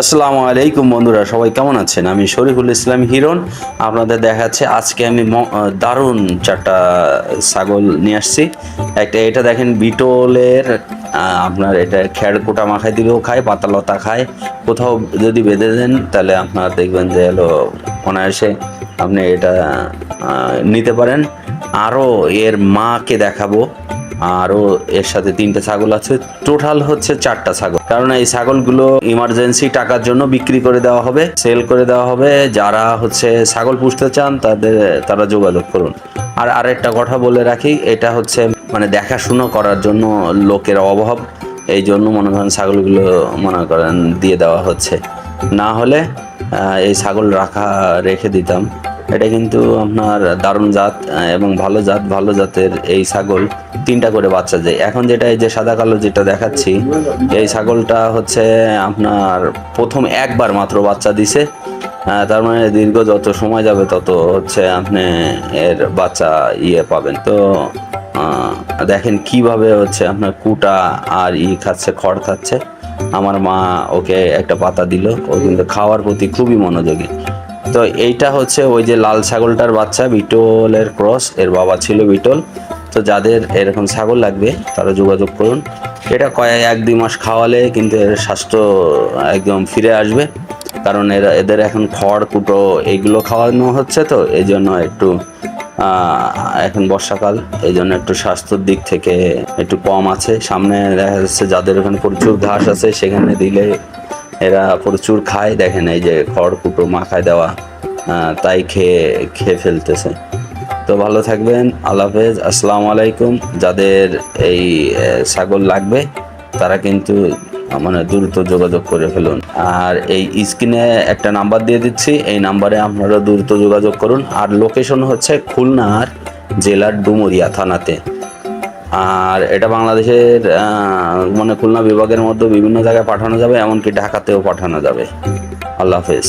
আসসালামু আলাইকুম বন্ধুরা, সবাই কেমন আছেন? আমি শরীফুল ইসলাম হিরণ, আপনাদের দেখাচ্ছে আজকে আমি দারুণ চারটা ছাগল নিয়ে আসছি। একটা এটা দেখেন বিটলের আপনার এটা খেড় কোটা মাখায় দিলেও খায়, পাতা লতা খায়। কোথাও যদি বেঁধে দেন, তাহলে আপনার দেখবেন যে হলো অনায়াসে আপনি এটা নিতে পারেন। আরও এর মাকে দেখাবো। আরও এর সাথে তিনটে ছাগল আছে। টোটাল হচ্ছে চারটা ছাগল। কারণ এই ছাগলগুলো ইমার্জেন্সি টাকার জন্য বিক্রি করে দেওয়া হবে সেল করে দেওয়া হবে। যারা হচ্ছে ছাগল পুষতে চান, তাদের, তারা যোগাযোগ করুন। আর আরেকটা কথা বলে রাখি, এটা হচ্ছে মানে দেখাশুনো করার জন্য লোকের অভাব। এই জন্য মনে করেন ছাগলগুলো মনে করেন দিয়ে দেওয়া হচ্ছে। না হলে এই ছাগল রাখা রেখে দিতাম। এটা কিন্তু আপনার দারুণ জাত এবং ভালো জাত, ভালো জাতের এই ছাগল তিনটা করে বাচ্চা দেয়। এখন যেটা এই যে সাদা কালো যেটা দেখাচ্ছি, এই ছাগলটা হচ্ছে আপনার প্রথম একবার মাত্র বাচ্চা দিছে তার মানে দীর্ঘ যত সময় যাবে তত হচ্ছে আপনি এর বাচ্চা ইয়ে পাবেন। তো দেখেন কীভাবে হচ্ছে আপনার কুটা আর ই খাচ্ছে, খড় খাচ্ছে। আমার মা ওকে একটা পাতা দিল, ও কিন্তু খাওয়ার প্রতি খুবই মনোযোগী। তো এইটা হচ্ছে ওই যে লাল ছাগলটার বাচ্চা, বিটলের ক্রস, এর বাবা ছিল বিটল। তো যাদের এরকম ছাগল লাগবে, তারা যোগাযোগ করুন। এটা কয়েক এক, দুই মাস খাওয়ালে কিন্তু এর স্বাস্থ্য একদম ফিরে আসবে। কারণ এরা, এদের এখন খড়, কুটো এইগুলো খাওয়ানো হচ্ছে তো এই জন্য একটু এখন বর্ষাকাল এই জন্য একটু স্বাস্থ্যর দিক থেকে একটু কম আছে। সামনে দেখা যাচ্ছে যাদের ওখানে প্রচুর ঘাস আছে, সেখানে দিলে এরা প্রচুর খায়, দেখেন এই যে খড় কুটো মাখায় দেওয়া তাই খেয়ে খেয়ে ফেলতেছে। তো ভালো থাকবেন, আল্লাহ হাফেজ, আসসালামু আলাইকুম। যাদের এই ছাগল লাগবে, তারা কিন্তু মানে দ্রুত যোগাযোগ করে ফেলুন। আর এই স্ক্রিনে একটা নাম্বার দিয়ে দিচ্ছি, এই নাম্বারে আপনারা দ্রুত যোগাযোগ করুন। আর লোকেশন হচ্ছে খুলনার জেলার ডুমুরিয়া থানাতে। আর এটা বাংলাদেশের মানে খুলনা বিভাগের মধ্যে বিভিন্ন জায়গায় পাঠানো যাবে, এমনকি ঢাকাতেও পাঠানো যাবে। আল্লাহ হাফেজ।